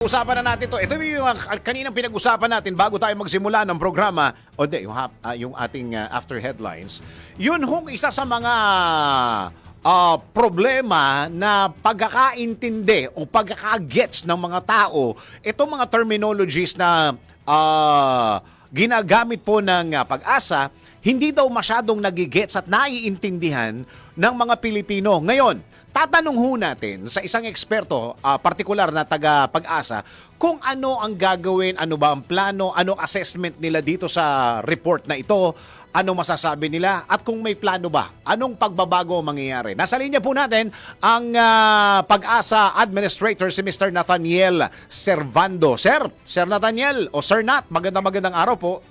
Usapan na natin to. Ito yung uh, kaninang pinag-usapan natin bago tayo magsimula ng programa. O di, yung, ah, yung ating uh, after headlines. Yun hong isa sa mga ah, problema na pagkakaintindi o pagkakagets ng mga tao. Itong mga terminologies na ah, ginagamit po ng ah, pag-asa, hindi daw masyadong nagigets at naiintindihan ng mga Pilipino. Ngayon, tatanong ho natin sa isang eksperto, ah, partikular na taga pag-asa, kung ano ang gagawin, ano ba ang plano, anong assessment nila dito sa report na ito, ano masasabi nila, at kung may plano ba, anong pagbabago ang mangyayari. Nasa linya po natin ang ah, pag-asa administrator si Mr. Nathaniel Servando. Sir, Sir Nathaniel o Sir Nat, magandang magandang araw po.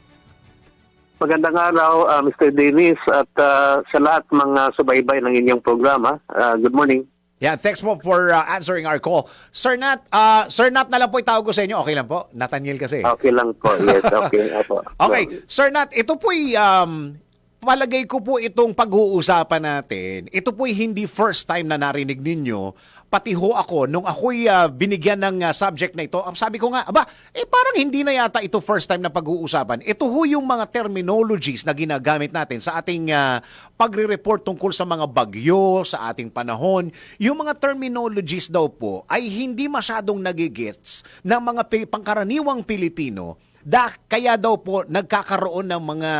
Magandang araw, uh, Mr. Dennis, at uh, sa lahat mga subaybay ng inyong programa. Uh, good morning. Yeah, thanks po for uh, answering our call. Sir Nat, uh, Sir Nat na lang po itawag ko sa inyo. Okay lang po? Nathaniel kasi. Okay lang po. Yes, okay. Apo. Okay, Sir Nat, ito po'y um, palagay ko po itong pag-uusapan natin. Ito po'y hindi first time na narinig ninyo. Pati ho ako, nung ako'y uh, binigyan ng uh, subject na ito, sabi ko nga, aba, eh parang hindi na yata ito first time na pag-uusapan. Ito ho yung mga terminologies na ginagamit natin sa ating uh, pagre-report tungkol sa mga bagyo, sa ating panahon. Yung mga terminologies daw po ay hindi masyadong nagigets ng mga pangkaraniwang Pilipino da, kaya daw po nagkakaroon ng mga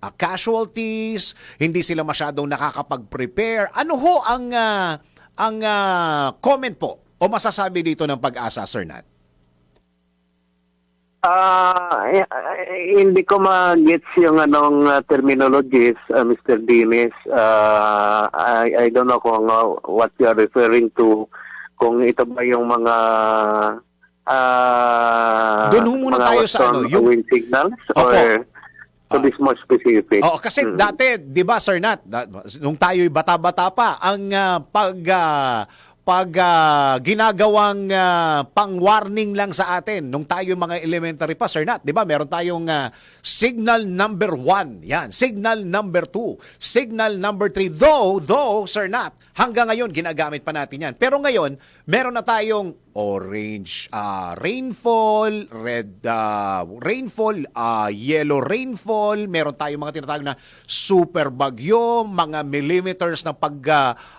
ah, casualties, hindi sila masyadong nakakapag-prepare. Ano ho ang ah, ang ah, comment po o masasabi dito ng pag-asa, Sir Nat? Ah, eh, hindi ko ma-gets yung anong uh, terminologies, uh, Mr. Dennis. Uh, I, I don't know kung uh, what you are referring to. Kung ito ba yung mga ah Doon muna mga tayo sa ano, yung- wind signals Opo. or to be more specific. Oo, kasi Mm. dati, 'di ba Sir Nat, nung tayo'y bata-bata pa, ang ah, pag ah, pag ah, ginagawang ah, pang-warning lang sa atin nung tayo mga elementary pa, Sir Nat, 'di ba? Meron tayong ah, signal number one. Yan, signal number two, signal number three. Though, though, Sir Nat, hanggang ngayon ginagamit pa natin 'yan. Pero ngayon, meron na tayong orange ah, rainfall, red ah, rainfall, ah, yellow rainfall, meron tayong mga tinatawag na super bagyo, mga millimeters na pag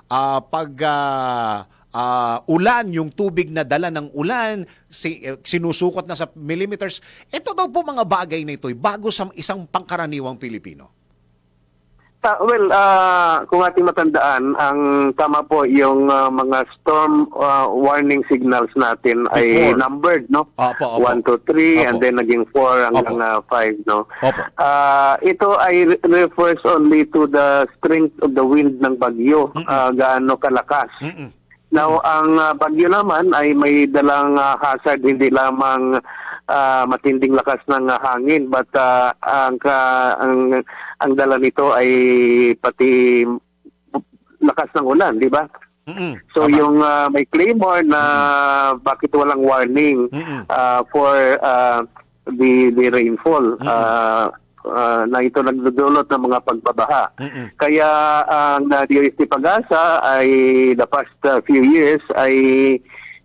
ah, pag ah, ah, ulan, yung tubig na dala ng ulan, si, eh, sinusukot na sa millimeters. Ito daw po mga bagay na ito bago sa isang pangkaraniwang Pilipino. Ah, well, ah, kung ating matandaan, ang tama po yung ah, mga storm ah, warning signals natin ay Before. numbered, no? Opo, opo. 1 to 3 and then naging 4 hanggang Opo. 5, no? Opo. Ah, ito ay re- refers only to the strength of the wind ng bagyo, ah, gaano kalakas. Mm-mm. Now, ang ah, bagyo naman ay may dalang ah, hazard hindi lamang ah, matinding lakas ng ah, hangin but ah, ang, ka- ang ang dala nito ay pati lakas ng ulan, di ba? Mm-mm. So Tama. yung ah, may claymore na bakit walang warning ah, for ah, the the rainfall ah, ah, na ito nagdudulot ng mga pagbabaha. Mm-mm. Kaya ang uh, DOST Pag-asa ay the past uh, few years ay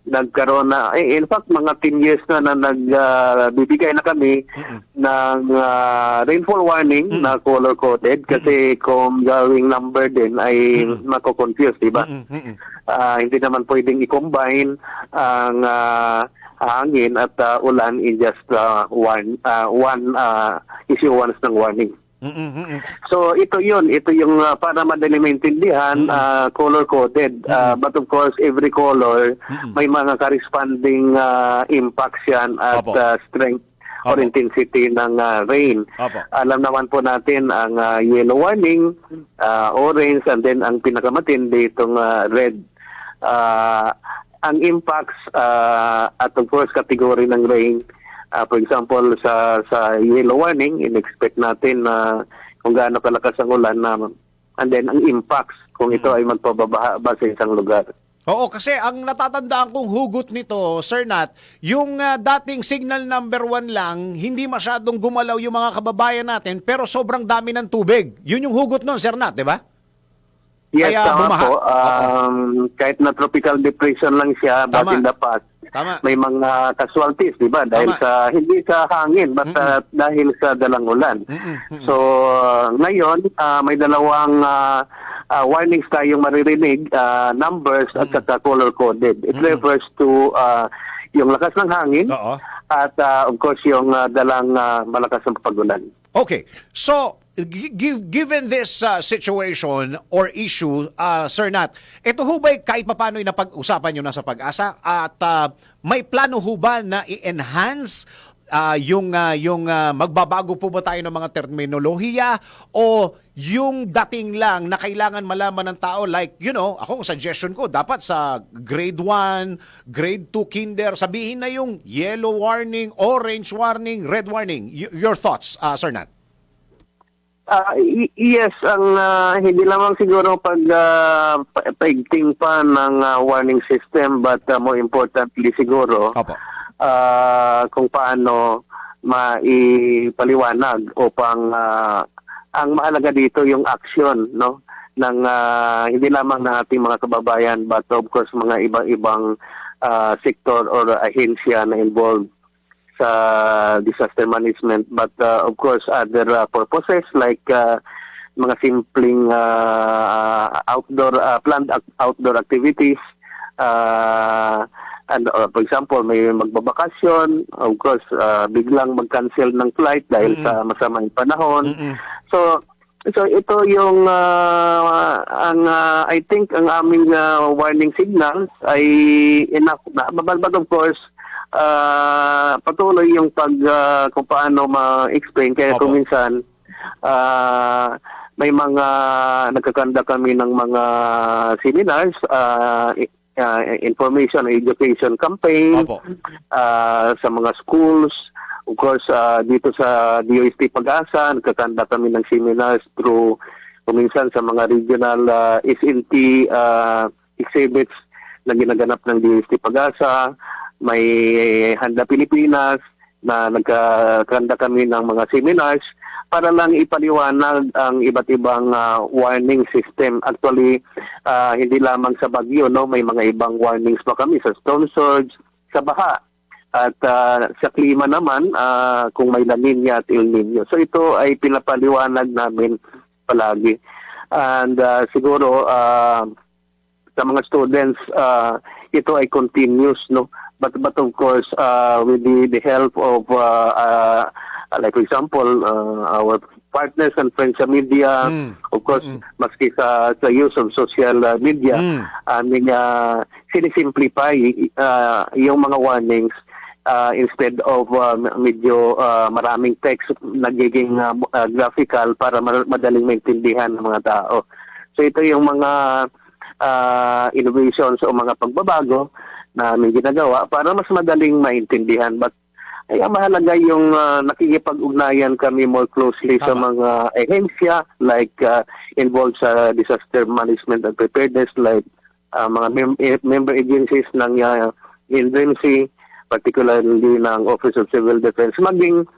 nagkaroon na, eh, in fact, mga 10 years na na nagbibigay na kami ng uh, rainfall warning na color-coded kasi kung gawing number din ay mako-confuse, di ba? Mm-mm. Ah, hindi naman pwedeng i-combine ang ah, hangin at ah, ulan in just ah, one ah, one ah, issuance ng warning. Mm-mm. So ito yun, ito yung ah, para madali maintindihan, ah, color coded. Ah, but of course, every color may mga corresponding ah, impacts yan at ah, strength or Opo. intensity ng ah, rain. Opo. Alam naman po natin ang ah, yellow warning, ah, orange, and then ang pinakamatindi itong ah, red. Ah, ang impacts ah, at of course category ng rain, ah, for example sa sa yellow warning, in-expect natin na kung gaano kalakas ang ulan na and then ang impacts kung ito ay magpababaha ba sa isang lugar. Oo, kasi ang natatandaan kong hugot nito, Sir Nat, yung ah, dating signal number one lang, hindi masyadong gumalaw yung mga kababayan natin, pero sobrang dami ng tubig. Yun yung hugot nun, Sir Nat, di ba? Yes, kaya tama bumaha. po. Oo. Um, kahit na tropical depression lang siya, but Tama. in the past, Tama. may mga casualties, di ba? Dahil Tama. sa, hindi sa hangin, but uh, dahil sa dalang ulan. Mm-mm. So, uh, ngayon, uh, may dalawang uh, uh, warnings tayong maririnig, uh, numbers at saka color-coded. It refers to uh, yung lakas ng hangin Oo. at uh, of course yung uh, dalang uh, malakas ng pagulan. Okay. So, give, given this uh, situation or issue, uh, Sir Nat, ito ho ba kahit papano napag-usapan nyo na sa pag-asa at uh, may plano ho ba na i-enhance uh, yung, uh, yung uh, magbabago po ba tayo ng mga terminolohiya o yung dating lang na kailangan malaman ng tao like, you know, ako ang suggestion ko, dapat sa grade 1, grade 2 kinder, sabihin na yung yellow warning, orange warning, red warning. Y- your thoughts, uh, Sir Nat? Y- yes, ang ah, hindi lamang siguro pag uh, paigting pa ng ah, warning system but ah, more importantly siguro Opo. ah, kung paano maipaliwanag upang ah, ang mahalaga dito yung action no ng ah, hindi lamang ng ating mga kababayan but of course mga ibang-ibang ah, sektor or ahensya na involved sa disaster management. But uh, of course other uh, purposes like uh, mga simpleng uh, outdoor uh, planned outdoor activities uh, and uh, for example may magbabakasyon. Of course uh, biglang mag-cancel ng flight dahil sa masamang panahon. Mm-mm. so so ito yung uh, ang uh, I think ang aming uh, warning signals ay enough na. But, but of course uh, patuloy yung pag uh, kung paano ma-explain kaya Opo. kung minsan uh, may mga nagkakanda kami ng mga seminars uh, uh, information education campaign Opo. uh, sa mga schools of course uh, dito sa DOST Pag-asa nagkakanda kami ng seminars through kuminsan sa mga regional uh, SNT uh, exhibits na ginaganap ng DOST Pag-asa may Handa Pilipinas na nagkakanda kami ng mga seminars para lang ipaliwanag ang iba't ibang ah, warning system. Actually, ah, hindi lamang sa bagyo, no? may mga ibang warnings pa kami sa storm surge, sa baha. At ah, sa klima naman, ah, kung may La Nina at El Nino. So ito ay pinapaliwanag namin palagi. And ah, siguro, ah, sa mga students uh, ito ay continuous no but but of course uh, with the, the help of uh, uh, like for example uh, our partners and friends sa media Mm. of course maski sa sa use of social uh, media Mm. aming uh, sinisimplify uh, yung mga warnings uh, instead of uh, medyo uh, maraming text nagiging uh, uh, graphical para ma- madaling maintindihan ng mga tao. So ito yung mga uh, innovations o mga pagbabago na aming ginagawa para mas madaling maintindihan. But ay ang mahalaga yung uh, nakikipag-ugnayan kami more closely sa Tama. mga ahensya like uh, involved sa disaster management and preparedness like uh, mga mem- eh, member agencies ng uh, NDMC, particularly ng Office of Civil Defense, maging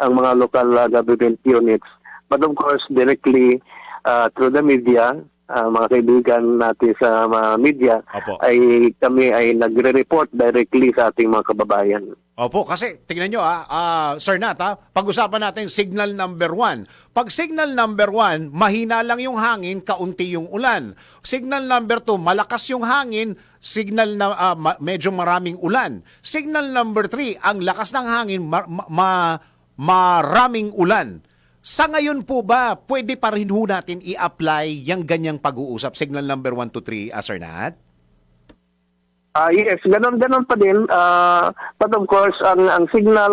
ang mga local uh, government units. But of course, directly uh, through the media, uh, mga kaibigan natin sa mga media, Opo. ay kami ay nagre-report directly sa ating mga kababayan. Opo, kasi tingnan nyo ah, ah, Sir Nat, ah, pag-usapan natin signal number one. Pag signal number one, mahina lang yung hangin, kaunti yung ulan. Signal number two, malakas yung hangin, signal na ah, ma- medyo maraming ulan. Signal number three, ang lakas ng hangin, ma- ma- maraming ulan. Sa ngayon po ba, pwede pa rin ho natin i-apply yung ganyang pag-uusap, signal number 1 to 3, ah, Sir Nat? Ah yes, ganun pa din. Ah, but of course, ang ang signal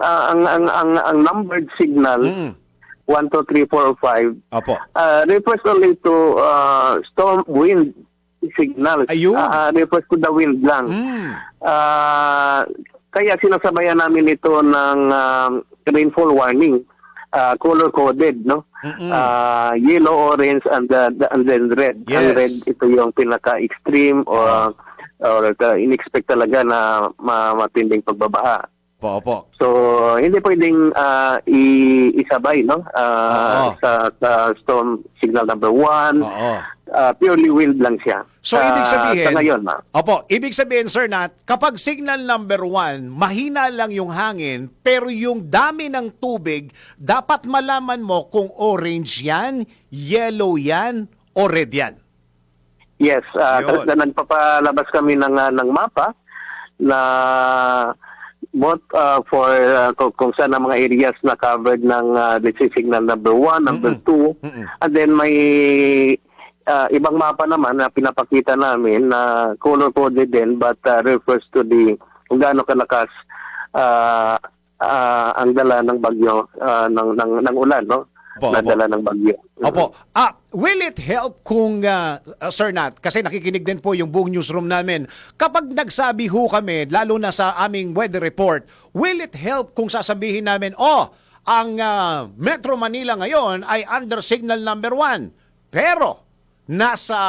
ah, ang, ang ang ang numbered signal Mm. 1 2 3 4 5 Opo. uh, refers only to uh, storm wind signal. Ayun. Ah, refers to the wind lang. Mm. Ah, kaya sinasabayan namin ito ng um, rainfall warning. Ah, color coded, no? Ah, yellow, orange and the, the- and then red. Ang Yes. red ito yung pinaka extreme or or uh, inexpect talaga na ma- matinding pagbabaha. Po, po. So, hindi pwedeng ah, i- isabay, no? Ah, Oo. sa, sa storm signal number one. Oo. Ah, purely wind lang siya. So, Sa- ibig sabihin... Sa ngayon, ma. Opo, ibig sabihin, sir, na kapag signal number one, mahina lang yung hangin, pero yung dami ng tubig, dapat malaman mo kung orange yan, yellow yan, o red yan. Yes, na, nagpapalabas kami ng ah, ng mapa na both ah, for ah, kung, saan ang mga areas na covered ng uh, let's say signal number one, number two, Mm-mm. and then may ah, ibang mapa naman na pinapakita namin na color coded din but ah, refers to the kung gaano kalakas ah, ah, ang dala ng bagyo ah, ng, ng ng ulan, no? Opo, na dala ng bagyo. Opo. Ah, will it help kung, ah, ah, Sir Nat, kasi nakikinig din po yung buong newsroom namin, kapag nagsabi ho kami, lalo na sa aming weather report, will it help kung sasabihin namin, oh, ang ah, Metro Manila ngayon ay under signal number one. Pero, nasa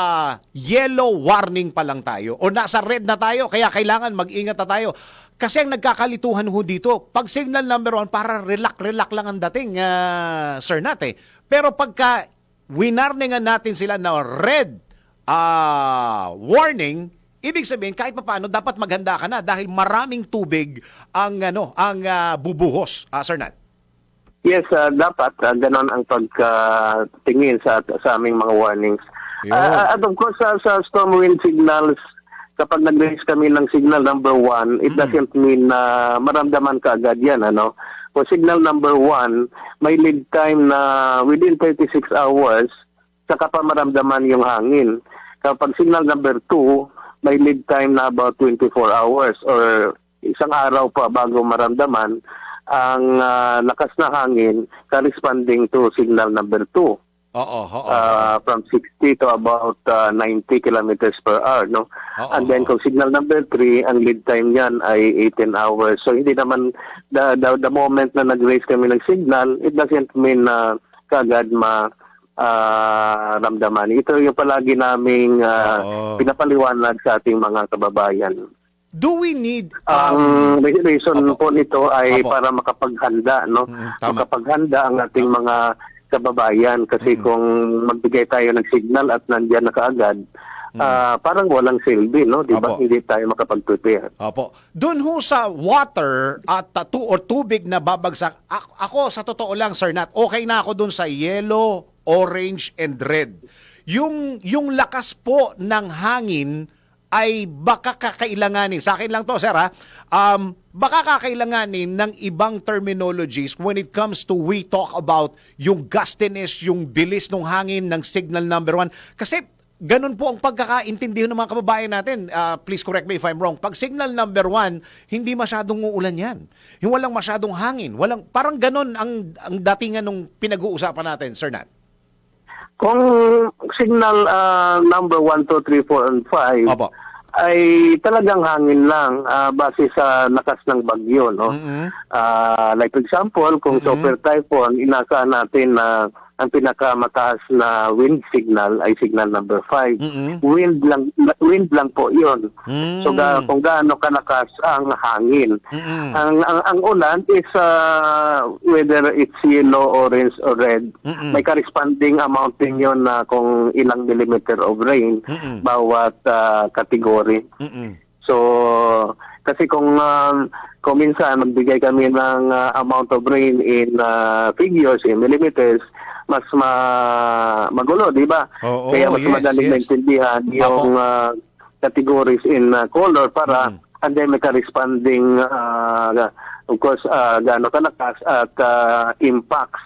yellow warning pa lang tayo o nasa red na tayo, kaya kailangan mag-ingat na tayo. Kasi ang nagkakalituhan ho dito, pag signal number one, para relax-relax lang ang dating, ah, Sir Nat eh. Pero pagka winarningan natin sila na red ah, warning, ibig sabihin kahit papaano dapat maghanda ka na dahil maraming tubig ang ano ang ah, bubuhos, ah, Sir Nat. Yes, ah, dapat uh, ganon ang pagtingin sa sa aming mga warnings. Ah, at of course, sa, sa storm wind signals, kapag nag-release kami ng signal number one, it doesn't mean na maramdaman ka agad yan. Ano? For signal number one, may lead time na within 36 hours, saka pa maramdaman yung hangin. Kapag signal number two, may lead time na about 24 hours or isang araw pa bago maramdaman ang ah, lakas na hangin corresponding to signal number 2 Oo, oo. uh, from 60 to about uh, 90 kilometers per hour no Oo, and then kung signal number 3 ang lead time niyan ay 18 hours so hindi naman the the, the moment na nag-raise kami ng signal it doesn't mean na kagad ma ah, ramdaman ito yung palagi naming ah, Oo. pinapaliwanag sa ating mga kababayan Do we need ang um, reason Opo. po nito ay Opo. para makapaghanda, no? Mm, tama. Makapaghanda ang ating mga kababayan kasi kung magbigay tayo ng signal at nandiyan na kaagad, ah, parang walang silbi, no? Di ba? Hindi tayo makapag-prepare. Opo. Doon ho sa water at uh, tu- or tubig na babagsak, a- ako sa totoo lang, Sir Nat, okay na ako doon sa yellow, orange, and red. Yung, yung lakas po ng hangin ay baka kakailanganin, sa akin lang to, sir ha, um, baka kakailanganin ng ibang terminologies when it comes to we talk about yung gustiness, yung bilis ng hangin ng signal number one. Kasi Ganun po ang pagkakaintindi ng mga kababayan natin. Ah, please correct me if I'm wrong. Pag signal number one, hindi masyadong uulan yan. Yung walang masyadong hangin. Walang, parang ganun ang, ang datingan nung pinag-uusapan natin, Sir Nat. Kung signal ah, number 1, 2, 3, 4, and 5 Opo. ay talagang hangin lang ah, base sa lakas ng bagyo, no? Mhm. Ah, like for example, kung super typhoon, inaasahan natin na ang pinakamataas na wind signal ay signal number 5. Mhm. Wind lang wind lang po 'yon. Mm. So ga, kung gaano kalakas ang hangin. Mm-mm. Ang, ang ang ulan is ah, whether it's yellow, orange or red. Mm-mm. May corresponding amount din 'yon na kung ilang millimeter of rain Mm-mm. bawat ah, category. Mm-mm. So, kasi kung um, kung minsan magbigay kami ng uh, amount of rain in uh, figures, in millimeters, mas ma magulo, di ba? Oo, Kaya mas yes, madaling yes. maintindihan yung uh, categories in uh, color para Mm. then may corresponding uh, of course uh, gaano kalakas at uh, impacts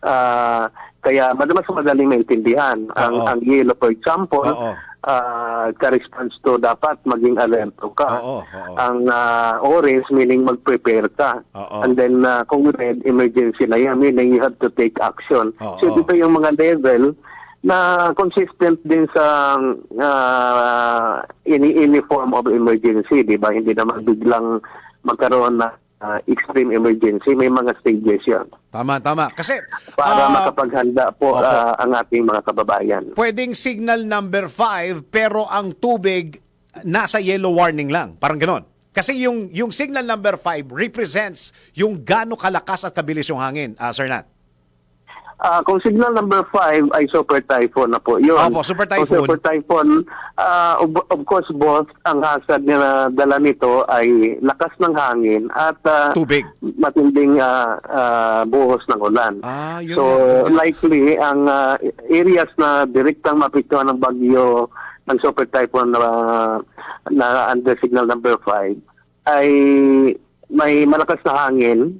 Ah, kaya madalas madaling maintindihan ang Oo. ang yellow for example Oo. Uh, corresponds to dapat maging alerto ka. Oo, oo. Ang ah, orange meaning mag-prepare ka. Oo. And then uh, kung red, emergency na yan, meaning you have to take action. Oo. So dito yung mga level na consistent din sa uh, any, any form of emergency, di ba? Hindi naman biglang magkaroon na ah, extreme emergency. May mga stages yan Tama, tama. Kasi para ah, makapaghanda po opo. ah, ang ating mga kababayan. pwedeng signal number 5 pero ang tubig nasa yellow warning lang. Parang ganon. Kasi yung yung signal number 5 represents yung gaano kalakas at kabilis yung hangin, ah, Sir Nat. Ah, kung signal number 5 ay super typhoon na po yun. Opo, super Kung typhoon. super typhoon, ah, of, of course, boss, ang hazard na dala nito ay lakas ng hangin at ah, Tubig. matinding ah, ah, buhos ng ulan. Ah, yun so, yun likely, ang ah, areas na direktang mapiktuhan ng bagyo ng super typhoon na, na under signal number 5 ay may malakas na hangin,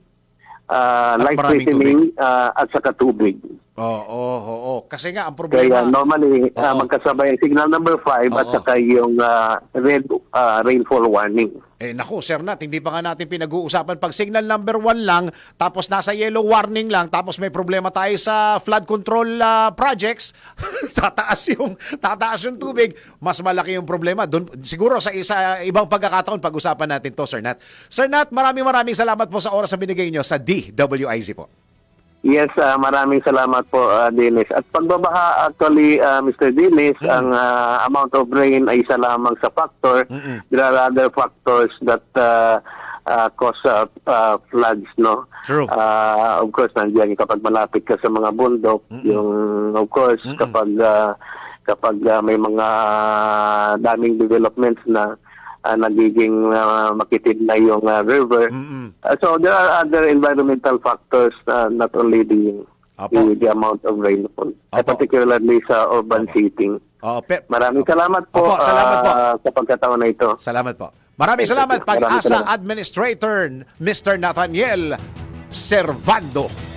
At light threatening ah, at saka tubig. Oo, oo, oo. Kasi nga ang Kaya problema normally ah, Oo. magkasabay ang signal number 5 at Oo. saka yung ah, red ah, rainfall warning. Eh naku, Sir Nat, hindi pa nga natin pinag-uusapan pag signal number 1 lang, tapos nasa yellow warning lang, tapos may problema tayo sa flood control ah, projects, tataas yung tataas yung tubig, mas malaki yung problema. Doon siguro sa isa ibang pagkakataon pag-usapan natin to, Sir Nat. Sir Nat, maraming maraming salamat po sa oras na binigay nyo sa DWIZ po. Yes, ah, maraming salamat po, ah, Dennis. At pagbabaha, actually, ah, Mr. Dennis, Mm. ang ah, amount of rain ay isa lamang sa factor. Mm-mm. There are other factors that ah, ah, cause ah, ah, floods, no? True. Ah, of course, nandiyan kapag malapit ka sa mga bundok, yung, of course, kapag ah, kapag ah, may mga daming developments na ah, nagiging ah, makitid na yung ah, river, Mm-mm. Uh, so there are other environmental factors, uh, not only the, Apo. the, the amount of rainfall, uh, Apo. particularly sa urban Apo. setting. Oh, pe- Maraming salamat po, Opo, salamat po. uh, sa pagkataon na ito. Salamat po. Maraming salamat pag-asa. Administrator Mr. Nathaniel Servando